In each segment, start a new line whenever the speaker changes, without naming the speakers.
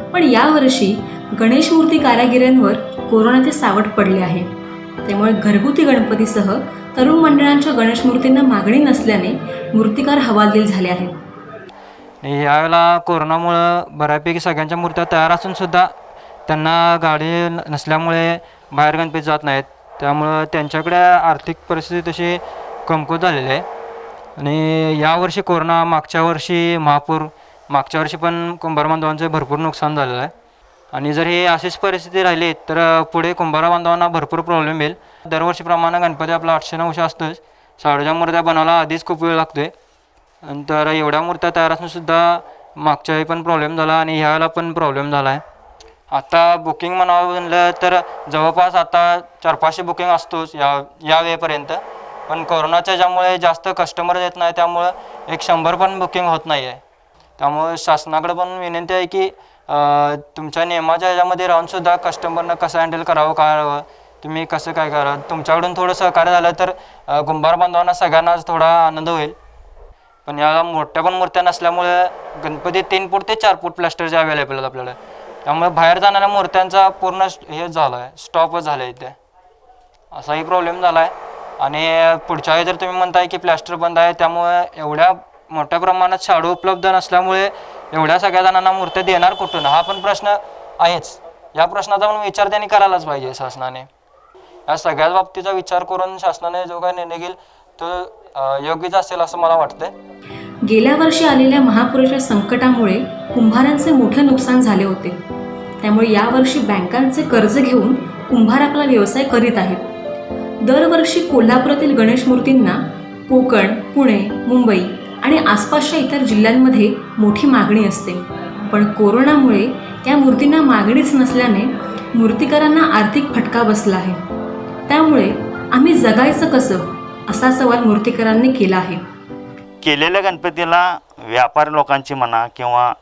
पण यावर्षी गणेश मूर्ती कारागिरांवर कोरोनाचे सावट पडले आहे. त्यामुळे घरगुती गणपतीसह तरुण मंडळांच्या गणेश मूर्तींना मागणी नसल्याने मूर्तिकार हवालदिल झाले आहेत.
यावेळेला कोरोनामुळं बऱ्यापैकी सगळ्यांच्या मूर्त्या तयार असून सुद्धा त्यांना गाडी न- नसल्यामुळे बाहेर गणपती जात नाहीत. त्यामुळं त्यांच्याकडे आर्थिक परिस्थिती तशी कमकुवत झालेली आहे. आणि यावर्षी कोरोना मागच्या वर्षी महापूर मागच्या वर्षी पण कुंभार बांधवांचं भरपूर नुकसान झालेलं आहे. आणि जर हे अशीच परिस्थिती राहिली तर पुढे कुंभार बांधवांना भरपूर प्रॉब्लेम येईल. दरवर्षीप्रमाणे गणपती आपला आठशे नऊशे असतोच. साडेच्या मूर्त्या बनवायला आधीच खूप वेळ लागतोय. नंतर एवढ्या मूर्त्या तयार असूनसुद्धा मागच्या वेळी पण प्रॉब्लेम झाला आणि ह्यावेळेला पण प्रॉब्लेम झाला आहे आता बुकिंग म्हणावं म्हणलं तर जवळपास आता चार पाचशे बुकिंग असतोच या या वेळेपर्यंत. पण कोरोनाच्या ज्यामुळे जास्त कस्टमर येत नाही त्यामुळं एक शंभर पण बुकिंग होत नाही आहे त्यामुळे शासनाकडे पण विनंती आहे की तुमच्या नियमाच्या ह्याच्यामध्ये राहूनसुद्धा कस्टमरनं कसं हँडल करावं काय करावं तुम्ही कसं काय करा तुमच्याकडून थोडं सहकार्य झालं तर गुंभार बांधवांना सगळ्यांनाच थोडा आनंद होईल. पण याला मोठ्या पण मूर्त्या नसल्यामुळे गणपती तीन फूट ते चार फूट प्लॅस्टरचे अवेलेबल आहेत आपल्याला त्यामुळे बाहेर जाणाऱ्या मूर्त्यांचा पूर्ण हे झाला आहे स्टॉपच झाला आहे इथे. असाही प्रॉब्लेम झाला आहे आणि पुढच्या वेळी जर तुम्ही म्हणताय की प्लॅस्टर बंद आहे त्यामुळे एवढ्या मोठ्या प्रमाणात शाडू उपलब्ध नसल्यामुळे एवढ्या सगळ्या जणांना मूर्त्या देणार कुठून? हा पण प्रश्न आहेच. या प्रश्नाचा पण विचार त्यांनी करायलाच पाहिजे शासनाने. या सगळ्याच बाबतीचा विचार करून शासनाने जो काही निर्णय घेईल तो योग्यच असेल असं मला वाटतंय.
गेल्या वर्षी आलेल्या महापुराच्या संकटामुळे कुंभारांचे मोठे नुकसान झाले होते. त्यामुळे यावर्षी बँकांचे कर्ज घेऊन कुंभार आपला व्यवसाय करीत आहेत. दरवर्षी कोल्हापुरातील गणेश मूर्तींना कोकण पुणे मुंबई आणि आसपासच्या इतर जिल्ह्यांमध्ये मोठी मागणी असते. पण कोरोनामुळे त्या मूर्तींना मागणीच नसल्याने मूर्तिकारांना आर्थिक फटका बसला आहे. त्यामुळे आम्ही जगायचं कसं? असा सवाल मूर्तिकारांनी केला आहे.
केलेल्या गणपतीला व्यापारी लोकांची म्हणा किंवा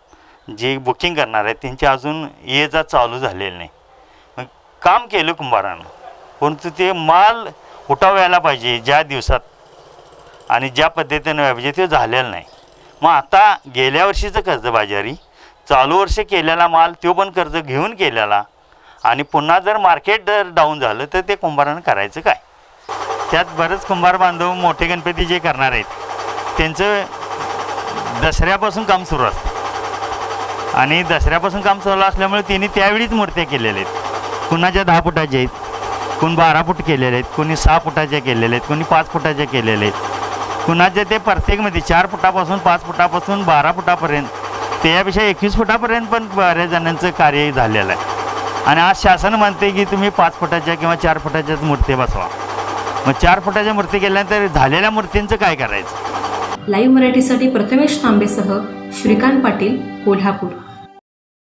जे बुकिंग करणार आहेत त्यांची अजून ये जा चालू झालेली नाही. मग काम केलं कुंभारानं. परंतु ते माल उठाव यायला पाहिजे ज्या दिवसात. आणि ज्या पद्धतीनं व्हायला ते झालेलं नाही. मग आता गेल्या वर्षीचं कर्जबाजारी चालू वर्ष केलेला माल तो पण कर्ज घेऊन केलेला आणि पुन्हा जर मार्केट जर डाऊन झालं तर ते कुंभारानं करायचं काय? त्यात बरेच कुंभार बांधव मोठे गणपती जे करणार आहेत त्यांचं दसऱ्यापासून काम सुरू असतं. आणि दसऱ्यापासून काम सुरू असल्यामुळे त्यांनी त्यावेळीच मूर्त्या केलेल्या आहेत. कुणाच्या दहा फुटाच्या आहेत कोण बारा फूट केलेले आहेत कोणी सहा फुटाच्या केलेल्या आहेत कोणी पाच फुटाच्या केलेल्या आहेत. कुणाचे ते प्रत्येकमध्ये चार फुटापासून पाच फुटापासून बारा फुटापर्यंत. त्यापेक्षा एकवीस फुटापर्यंत पण बऱ्याच जणांचं कार्य झालेलं आहे. आणि आज शासन म्हणते की तुम्ही पाच फुटाच्या किंवा चार फुटाच्याच मूर्ती बसवा. मग चार फुटाच्या मूर्ती केल्यानंतर झालेल्या मूर्तींचं काय करायचं?
लाईव्ह मराठीसाठी प्रथमेश तांबेसह श्रीकांत पाटील कोल्हापूर.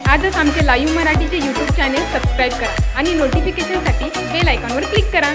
आजच आमचे लाईव्ह मराठीचे यूट्यूब चॅनेल सबस्क्राईब करा आणि नोटिफिकेशनसाठी बेल आयकॉनवर क्लिक करा.